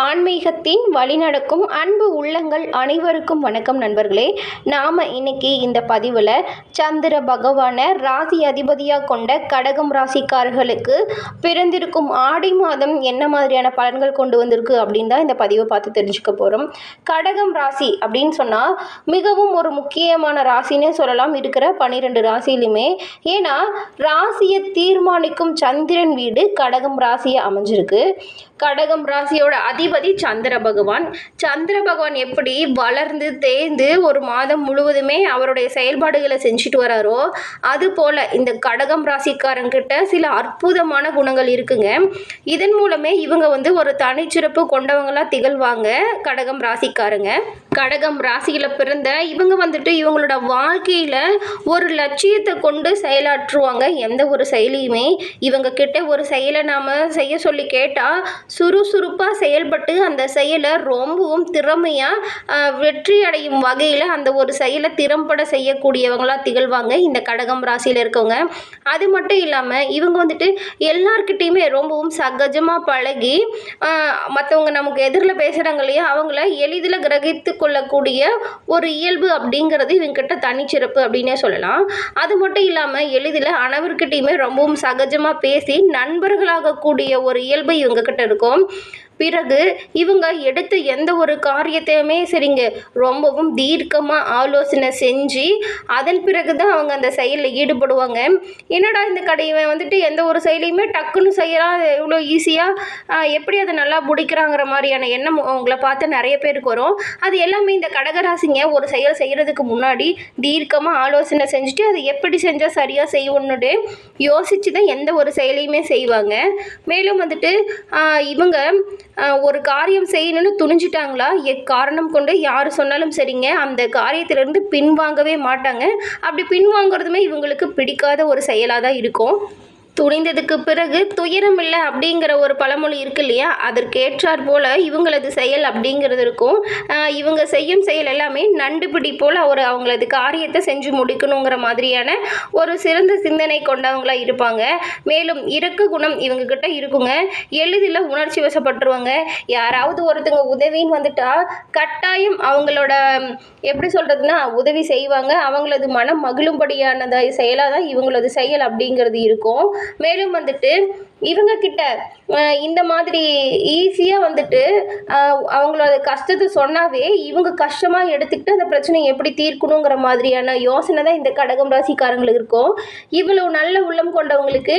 ஆன்மீகத்தின் வழிநடக்கும் அன்பு உள்ளங்கள் அனைவருக்கும் வணக்கம் நண்பர்களே. நாம் இன்னைக்கு இந்த பதிவில் சந்திர பகவானை ராசி அதிபதியாக கொண்ட கடகம் ராசிக்காரர்களுக்கு பிறந்திருக்கும் ஆடி மாதம் என்ன மாதிரியான பலன்கள் கொண்டு வந்திருக்கு அப்படின்னு தான் இந்த பதிவை பார்த்து தெரிஞ்சுக்க போகிறோம் கடகம் ராசி அப்படின்னு சொன்னால் மிகவும் ஒரு முக்கியமான ராசினே சொல்லலாம். இருக்கிற பன்னிரெண்டு ராசியிலுமே ஏன்னா ராசியை தீர்மானிக்கும் சந்திரன் வீடு கடகம் ராசியை அமைஞ்சிருக்கு. கடகம் ராசியோட அதிபதி சந்திர பகவான். சந்திர பகவான் எப்படி வளர்ந்து தேய்ந்து ஒரு மாதம் முழுவதுமே அவருடைய செயல்பாடுகளை செஞ்சுட்டு வராரோ அது போல இந்த கடகம் ராசிக்காரங்கிட்ட சில அற்புதமான குணங்கள் இருக்குங்க. இதன் மூலமே இவங்க வந்து ஒரு தனிச்சிறப்பு கொண்டவங்களா திகழ்வாங்க கடகம் ராசிக்காரங்க. கடகம் ராசியில் பிறந்த இவங்க வந்துட்டு இவங்களோட வாழ்க்கையில் ஒரு லட்சியத்தை கொண்டு செயலாற்றுவாங்க. எந்த ஒரு செயலியுமே இவங்க கிட்ட ஒரு செயலை நாம் செய்ய சொல்லி கேட்டால் சுறுசுறுப்பாக செயல்பட்டு அந்த செயலை ரொம்பவும் திறமையாக வெற்றி அடையும் வகையில் அந்த ஒரு செயலை திறம்பட செய்யக்கூடியவங்களாக திகழ்வாங்க இந்த கடகம் ராசியில் இருக்கவங்க. அது மட்டும் இல்லாமல் இவங்க வந்துட்டு எல்லார்கிட்டேயுமே ரொம்பவும் சகஜமாக பழகி மற்றவங்க நமக்கு எதிரில் பேசுகிறாங்க இல்லையா அவங்கள எளிதில் கிரகித்து கொள்ளக்கூடிய ஒரு இயல்பு அப்படிங்கிறது இவங்ககிட்ட தனிச்சிறப்பு அப்படின்னே சொல்லலாம். அது மட்டும் இல்லாமல் எளிதில் அனைவர்கிட்டையுமே ரொம்பவும் சகஜமாக பேசி நண்பர்களாகக்கூடிய ஒரு இயல்பு இவங்கக்கிட்ட இருக்கும். பிறகு இவங்க எடுத்து எந்த ஒரு காரியத்தையுமே சரிங்க ரொம்பவும் தீர்க்கமாக ஆலோசனை செஞ்சு அதன் பிறகு தான் அவங்க அந்த செயலில் ஈடுபடுவாங்க. என்னடா இந்த கடையை வந்துட்டு எந்த ஒரு செயலையுமே டக்குன்னு செய்யலாம் இவ்வளோ ஈஸியாக எப்படி அதை நல்லா பிடிக்கிறாங்கிற மாதிரியான எண்ணம் அவங்கள பார்த்து நிறைய பேருக்கு வரும். அது எல்லாமே இந்த கடகராசிங்க ஒரு செயல் செய்கிறதுக்கு முன்னாடி தீர்க்கமாக ஆலோசனை செஞ்சுட்டு அதை எப்படி செஞ்சால் சரியாக செய்யணுன்னு யோசித்து தான் எந்த ஒரு செயலையுமே செய்வாங்க. மேலும் வந்துட்டு இவங்க ஒரு காரியம் செய்யணும்னு துணிஞ்சிட்டாங்களா? எக்காரணம் கொண்டு யார் சொன்னாலும் சரிங்க. அந்த காரியத்திலேருந்து பின்வாங்கவே மாட்டாங்க. அப்படி பின்வாங்கிறதுமே இவங்களுக்கு பிடிக்காத ஒரு செயலாக தான் இருக்கும். துணிந்ததுக்கு பிறகு துயரம் இல்லை அப்படிங்கிற ஒரு பழமொழி இருக்கு இல்லையா? அதற்கேற்றார் போல் இவங்களது செயல் அப்படிங்கிறது இருக்கும். இவங்க செய்யும் செயல் எல்லாமே நண்டுபிடி போல் ஒரு அவங்களது காரியத்தை செஞ்சு முடிக்கணுங்கிற மாதிரியான ஒரு சிறந்த சிந்தனை கொண்டவங்களா இருப்பாங்க. மேலும் இறக்க குணம் இவங்கக்கிட்ட இருக்குங்க. எளிதில் உணர்ச்சி வசப்பட்டுருவாங்க. யாராவது ஒருத்தங்க உதவின்னு வந்துட்டா கட்டாயம் அவங்களோட எப்படி சொல்கிறதுனா உதவி செய்வாங்க. அவங்களது மனம் மகிழும்படியானதாக செயலாக தான் இவங்களது செயல் அப்படிங்கிறது இருக்கும். மேலும் வந்துட்டு இவங்க கிட்ட இந்த மாதிரி ஈஸியாக வந்துட்டு அவங்களோட கஷ்டத்தை சொன்னாவே இவங்க கஷ்டமாக எடுத்துக்கிட்டு அந்த பிரச்சனையை எப்படி தீர்க்கணுங்கிற மாதிரியான யோசனை தான் இந்த கடகம் ராசிக்காரங்களுக்கு இருக்கும். இவ்வளவு நல்ல உள்ளம் கொண்டவங்களுக்கு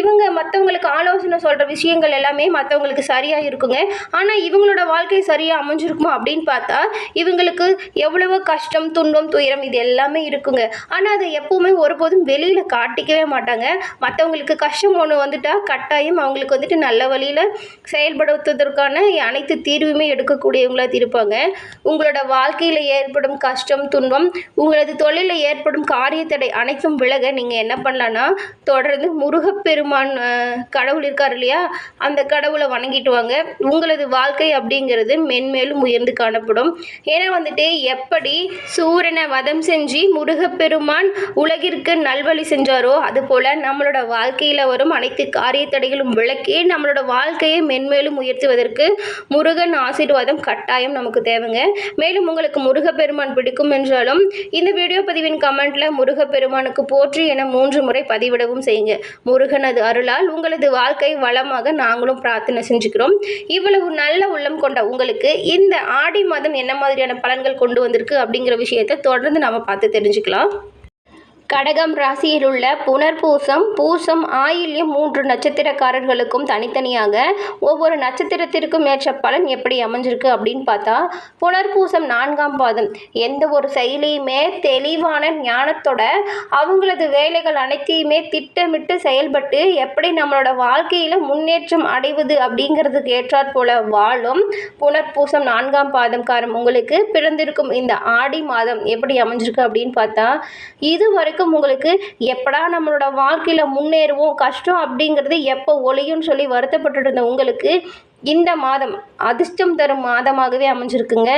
இவங்க மற்றவங்களுக்கு ஆலோசனை சொல்கிற விஷயங்கள் எல்லாமே மற்றவங்களுக்கு சரியாக இருக்குங்க. ஆனால் இவங்களோட வாழ்க்கை சரியாக அமைஞ்சிருக்குமா அப்படின்னு பார்த்தா இவங்களுக்கு எவ்வளவோ கஷ்டம் துன்பம் துயரம் இது எல்லாமே இருக்குங்க. ஆனால் அதை எப்போவுமே ஒருபோதும் வெளியில் காட்டிக்கவே மாட்டாங்க. மற்றவங்களுக்கு கஷ்டம் ஒன்று வந்துட்டால் கட்டாயம் அவங்களுக்கு வந்துட்டு நல்ல வழியில் செயல்படுத்துவதற்கான அனைத்து தீர்வுமே எடுக்கக்கூடியவங்களாக இருப்பாங்க. உங்களோட வாழ்க்கையில் ஏற்படும் கஷ்டம் துன்பம் உங்களது தொழிலில் ஏற்படும் காரியத்தடை அனைத்தும் விலக நீங்கள் என்ன பண்ணலான்னா தொடர்ந்து முருகப்பெருமான் கடவுள் இருக்கார் இல்லையா? அந்த கடவுளை வணங்கிட்டு வாங்க. உங்களது வாழ்க்கை அப்படிங்கிறது மென்மேலும் உயர்ந்து காணப்படும். ஏன்னா வந்துட்டு எப்படி சூரியனை வதம் செஞ்சு முருகப்பெருமான் உலகிற்கு நல்வழி செஞ்சாரோ அதுபோல் நம்மளோட வாழ்க்கையில் வரும் அனைத்து தடைகளும் விளக்கி நம்மளோட வாழ்க்கையை மென்மேலும் உயர்த்துவதற்கு முருகன் ஆசீர்வாதம் கட்டாயம் நமக்கு தேவைங்க. மேலும் உங்களுக்கு முருகப்பெருமான் பிடிக்கும் என்றாலும் இந்த வீடியோ பதிவின் கமெண்ட்ல முருகப்பெருமானுக்கு போற்றி என மூன்று முறை பதிவிடவும் செய்யுங்க. முருகனது அருளால் உங்களது வாழ்க்கை வளமாக நாங்களும் பிரார்த்தனை செஞ்சுக்கிறோம். இவ்வளவு நல்ல உள்ளம் கொண்ட உங்களுக்கு இந்த ஆடி மாதம் என்ன மாதிரியான பலன்கள் கொண்டு வந்திருக்கு அப்படிங்கிற விஷயத்தை தொடர்ந்து நாம் பார்த்து தெரிஞ்சுக்கலாம். கடகம் ராசியில் உள்ள புனர்பூசம் பூசம் ஆயில்யம் மூன்று நட்சத்திரக்காரர்களுக்கும் தனித்தனியாக ஒவ்வொரு நட்சத்திரத்திற்கும் ஏற்ற பலன் எப்படி அமைஞ்சிருக்கு அப்படின்னு பார்த்தா புனர்பூசம் நான்காம் பாதம். எந்த ஒரு செயலியுமே தெளிவான ஞானத்தோட அவங்களது வேலைகள் அனைத்தையுமே திட்டமிட்டு செயல்பட்டு எப்படி நம்மளோட வாழ்க்கையில் முன்னேற்றம் அடைவது அப்படிங்கிறதுக்கு ஏற்றாற் போல வாழும் புனர்பூசம் நான்காம் பாதம் காரம் உங்களுக்கு பிறந்திருக்கும் இந்த ஆடி மாதம் எப்படி அமைஞ்சிருக்கு அப்படின்னு பார்த்தா இது வரைக்கும் வரைக்கும் உங்களுக்கு எப்படா நம்மளோட வாழ்க்கையில் முன்னேறுவோம் கஷ்டம் அப்படிங்கிறது எப்போ ஒழியும்னு சொல்லி வருத்தப்பட்டு இருந்த உங்களுக்கு இந்த மாதம் அதிர்ஷ்டம் தரும் மாதமாகவே அமைஞ்சிருக்குங்க.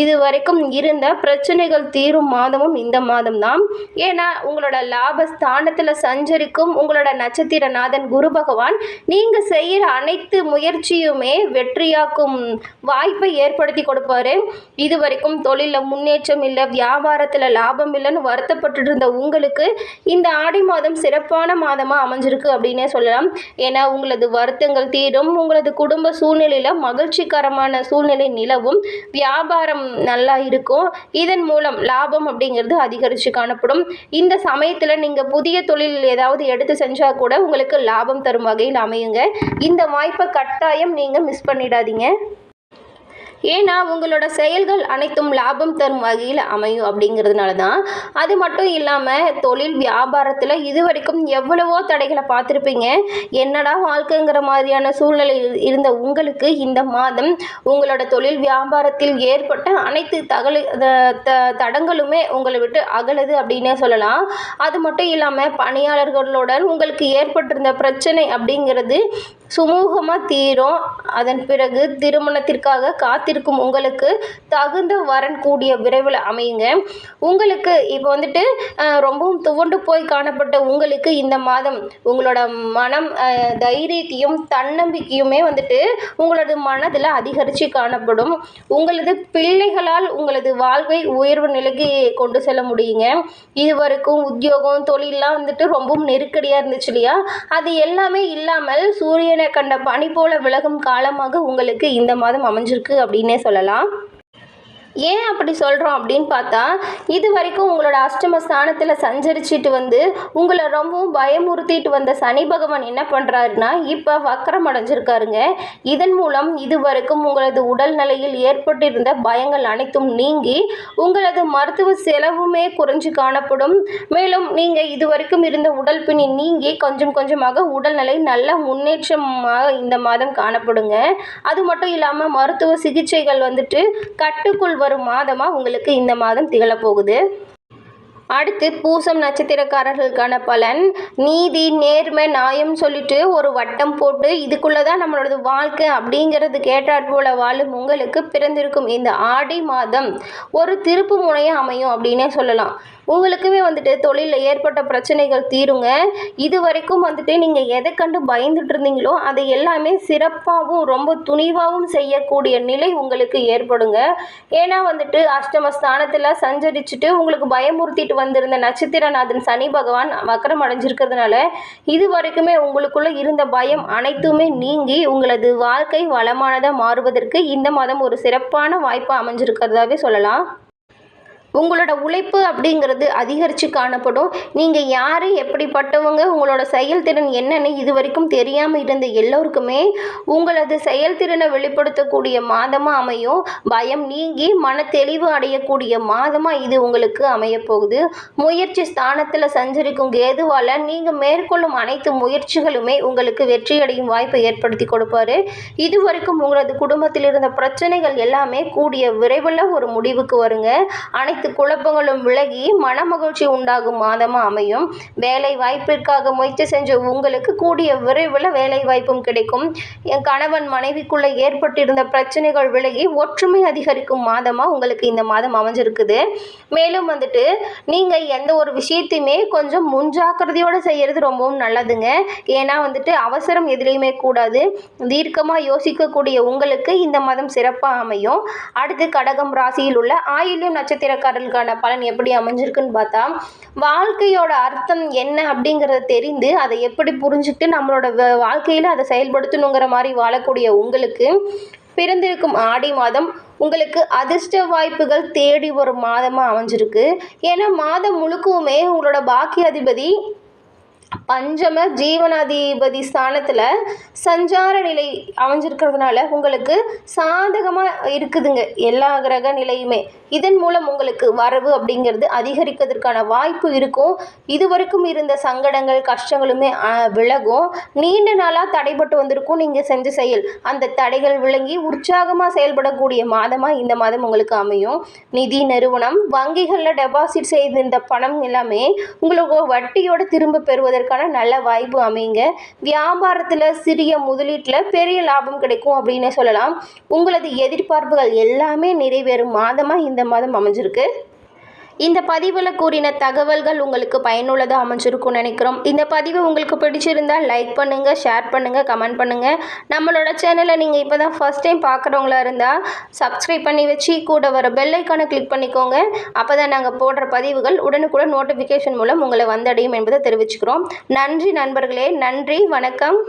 இது வரைக்கும் இருந்த பிரச்சனைகள் தீரும் மாதமும் இந்த மாதம் தான் ஏன்னா உங்களோட லாபஸ்தானத்தில் சஞ்சரிக்கும் உங்களோட நட்சத்திரநாதன் குரு பகவான் நீங்கள் செய்கிற அனைத்து முயற்சியுமே வெற்றியாக்கும் வாய்ப்பை ஏற்படுத்தி கொடுப்பாரு. இது வரைக்கும் தொழிலில் முன்னேற்றம் இல்லை வியாபாரத்தில் லாபம் இல்லைன்னு வருத்தப்பட்டு இருந்த உங்களுக்கு இந்த ஆடி மாதம் சிறப்பான மாதமாக அமைஞ்சிருக்கு அப்படின்னே சொல்லலாம். ஏன்னா உங்களது வருத்தங்கள் தீரும் உங்களது குடும்ப சூழ்நிலையில் மகிழ்ச்சிகரமான சூழ்நிலை நிலவும் வியாபாரம் நல்லா இருக்கும். இதன் மூலம் லாபம் அப்படிங்கிறது அதிகரித்து காணப்படும். இந்த சமயத்தில் நீங்கள் புதிய தொழில் ஏதாவது எடுத்து செஞ்சால் கூட உங்களுக்கு லாபம் தரும் வகையில் அமையுங்க. இந்த வாய்ப்பை கட்டாயம் நீங்கள் மிஸ் பண்ணிடாதீங்க. ஏன்னா உங்களோட செயல்கள் அனைத்தும் லாபம் தரும் வகையில் அமையும் அப்படிங்கிறதுனால தான். அது மட்டும் இல்லாமல் தொழில் வியாபாரத்தில் இது வரைக்கும் எவ்வளவோ தடைகளை பார்த்துருப்பீங்க. என்னடா வாழ்க்கைங்கிற மாதிரியான சூழ்நிலை இருந்த உங்களுக்கு இந்த மாதம் உங்களோட தொழில் வியாபாரத்தில் ஏற்பட்ட அனைத்து தகவல் தடங்களுமே உங்களை விட்டு அகலுது அப்படின்னே சொல்லலாம். அது மட்டும் இல்லாமல் பணியாளர்களுடன் உங்களுக்கு ஏற்பட்டிருந்த பிரச்சனை அப்படிங்கிறது சுமூகமாக தீரும். அதன் பிறகு திருமணத்திற்காக காத்திருக்கும் உங்களுக்கு தகுந்த வரன் கூடிய விரைவில் அமையுங்க. உங்களுக்கு இப்போ வந்துட்டு ரொம்பவும் துவண்டு போய் காணப்பட்ட உங்களுக்கு இந்த மாதம் உங்களோட மனம் தைரியத்தையும் தன்னம்பிக்கையுமே வந்துட்டு உங்களது மனதில் அதிகரித்து காணப்படும். உங்களது பிள்ளைகளால் உங்களது வாழ்வை உயர்வு நிலைக்கு கொண்டு செல்ல முடியுங்க. இதுவரைக்கும் உத்தியோகம் தொழிலெலாம் வந்துட்டு ரொம்பவும் நெருக்கடியாக இருந்துச்சு இல்லையா? அது எல்லாமே இல்லாமல் சூரியன் கண்ட பனி போல விலகும் காலமாக உங்களுக்கு இந்த மாதம் அமைஞ்சிருக்கு அப்படின்னே சொல்லலாம். ஏன் அப்படி சொல்கிறோம் அப்படின்னு பார்த்தா இது வரைக்கும் உங்களோட அஷ்டம ஸ்தானத்தில் சஞ்சரிச்சிட்டு வந்து உங்களை ரொம்பவும் பயமுறுத்திட்டு வந்த சனி பகவான் என்ன பண்ணுறாருன்னா இப்போ வக்கரம் அடைஞ்சிருக்காருங்க. இதன் மூலம் இது வரைக்கும் உங்களது உடல் நிலையில் ஏற்பட்டிருந்த பயங்கள் அனைத்தும் நீங்கி உங்களது மருத்துவ செலவுமே குறைஞ்சு காணப்படும். மேலும் நீங்கள் இது வரைக்கும் இருந்த உடல் பிணி நீங்கி கொஞ்சம் கொஞ்சமாக உடல்நிலை நல்ல முன்னேற்றமாக இந்த மாதம் காணப்படுங்க. அது மட்டும் இல்லாமல் மருத்துவ சிகிச்சைகள் வந்துட்டு கட்டுக்குள் வரும் மாதமாக உங்களுக்கு இந்த மாதம் திகழப்போகுது. அடுத்து பூசம் நட்சத்திரக்காரர்களுக்கான பலன். நீதி நேர்மை நியாயம் சொல்லிட்டு ஒரு வட்டம் போட்டு இதுக்குள்ளே தான் நம்மளோட வாழ்க்கை அப்படிங்கிறது கேட்டாற் போல வாழும் உங்களுக்கு பிறந்திருக்கும் இந்த ஆடி மாதம் ஒரு திருப்பு முனையாக அமையும் அப்படின்னே சொல்லலாம். உங்களுக்குமே வந்துட்டு தொழிலில் ஏற்பட்ட பிரச்சனைகள் தீருங்க. இது வரைக்கும் வந்துட்டு நீங்கள் எதை கண்டு பயந்துட்டு இருந்தீங்களோ அதை எல்லாமே சிறப்பாகவும் ரொம்ப துணிவாகவும் செய்யக்கூடிய நிலை உங்களுக்கு ஏற்படுங்க. ஏன்னா வந்துட்டு அஷ்டம ஸ்தானத்தில் சஞ்சரிச்சுட்டு உங்களுக்கு பயமுறுத்திட்டு வந்திருந்த நட்சத்திரநாதன் சனி பகவான் வக்கரம் அடைஞ்சிருக்கிறதுனால இது வரைக்குமே உங்களுக்குள்ள இருந்த பயம் அனைத்துமே நீங்கி உங்களது வாழ்க்கை வளமானதாக மாறுவதற்கு இந்த மாதம் ஒரு சிறப்பான வாய்ப்பு அமைஞ்சிருக்கிறதாவே சொல்லலாம். உங்களோட உழைப்பு அப்படிங்கிறது அதிகரித்து காணப்படும். நீங்கள் யார் எப்படிப்பட்டவங்க உங்களோட செயல்திறன் என்னன்னு இது வரைக்கும் தெரியாமல் இருந்த எல்லோருக்குமே உங்களது செயல்திறனை வெளிப்படுத்தக்கூடிய மாதமாக அமையும். பயம் நீங்கி மன தெளிவு அடையக்கூடிய மாதமாக இது உங்களுக்கு அமையப்போகுது முயற்சி ஸ்தானத்தில் சஞ்சரிக்கும் கேதுவால் நீங்கள் மேற்கொள்ளும் அனைத்து முயற்சிகளுமே உங்களுக்கு வெற்றியடையும் வாய்ப்பை ஏற்படுத்தி கொடுப்பாரு. இது வரைக்கும் உங்களது குடும்பத்தில் இருந்த பிரச்சனைகள் எல்லாமே கூடிய விரைவில் ஒரு முடிவுக்கு வருங்க. அனைத்து குழப்பங்களும் விலகி மனமகிழ்ச்சி உண்டாகும் மாதமாக அமையும். வேலை வாய்ப்பிற்காக முயற்சி செஞ்ச உங்களுக்கு கூடிய விரைவில் வேலை வாய்ப்பும் கிடைக்கும். என் கணவன் மனைவிக்குள்ளே ஏற்பட்டிருந்த பிரச்சனைகள் விலகி ஒற்றுமை அதிகரிக்கும் மாதமாக உங்களுக்கு இந்த மாதம் அமைஞ்சிருக்குது. மேலும் வந்துட்டு நீங்கள் எந்த ஒரு விஷயத்தையுமே கொஞ்சம் முன்ஜாக்கிரதையோடு செய்கிறது ரொம்பவும் நல்லதுங்க. ஏன்னா வந்துட்டு அவசரம் எதுலேயுமே கூடாது. தீர்க்கமாக யோசிக்கக்கூடிய உங்களுக்கு இந்த மாதம் சிறப்பாக அமையும். அடுத்து கடகம் ராசியில் உள்ள ஆயில்யம் நட்சத்திரக்காரர்களுக்கான பலன் எப்படி அமைஞ்சிருக்குன்னு பார்த்தா வாழ்க்கையோட அர்த்தம் என்ன அப்படிங்கிறத தெரிந்து அதை எப்படி புரிஞ்சுக்கிட்டு நம்மளோட வாழ்க்கையில் அதை செயல்படுத்தணுங்கிற மாதிரி வாழக்கூடிய உங்களுக்கு பிறந்திருக்கும் ஆடி மாதம் உங்களுக்கு அதிர்ஷ்ட வாய்ப்புகள் தேடி வரும் மாதமாக அமைஞ்சிருக்கு. ஏன்னா மாதம் முழுக்கவுமே உங்களோட பாக்கிய அதிபதி பஞ்சம ஜீவனாதிபதி ஸ்தானத்தில் சஞ்சார நிலை அமைஞ்சிருக்கிறதுனால உங்களுக்கு சாதகமாக இருக்குதுங்க. எல்லா கிரக நிலையுமே. இதன் மூலம் உங்களுக்கு வரவு அப்படிங்கிறது அதிகரிக்கிறதுக்கான வாய்ப்பு இருக்கும். இதுவரைக்கும் இருந்த சங்கடங்கள் கஷ்டங்களுமே விலகும். நீண்ட நாளாக தடைப்பட்டு வந்திருக்கும் நீங்கள் செஞ்ச செயல். அந்த தடைகள் விளங்கி உற்சாகமாக செயல்படக்கூடிய மாதமாக இந்த மாதம் உங்களுக்கு அமையும். நிதி நிறுவனம் வங்கிகளில் டெபாசிட் செய்திருந்த பணம் எல்லாமே உங்களுக்கு வட்டியோடு திரும்ப பெறுவதற்கு செய்வதற்கான நல்ல வாய்ப்பு அமையுங்க. வியாபாரத்தில் சிறிய முதலீட்டில் பெரிய லாபம் கிடைக்கும் அப்படின்னு சொல்லலாம். உங்களது எதிர்பார்ப்புகள் எல்லாமே நிறைவேறும். மாதமாக இந்த மாதம் அமைஞ்சிருக்கு. இந்த பதிவில் கூறின தகவல்கள் உங்களுக்கு பயனுள்ளதாக அமைஞ்சிருக்கும்னு நினைக்கிறோம். இந்த பதிவு உங்களுக்கு பிடிச்சிருந்தால் லைக் பண்ணுங்கள் ஷேர் பண்ணுங்கள் கமெண்ட் பண்ணுங்கள் நம்மளோட சேனலை நீங்கள் இப்போ தான் ஃபஸ்ட் டைம் பார்க்குறவங்களா இருந்தால் சப்ஸ்கிரைப் பண்ணி வச்சு கூட வர பெல் கிளிக் பண்ணிக்கோங்க. அப்போ தான் நாங்கள் போடுற பதிவுகள் உடனுக்குடன் நோட்டிஃபிகேஷன் மூலம் உங்களை வந்தடையும் என்பதை தெரிவிச்சுக்கிறோம். நன்றி நண்பர்களே நன்றி வணக்கம்.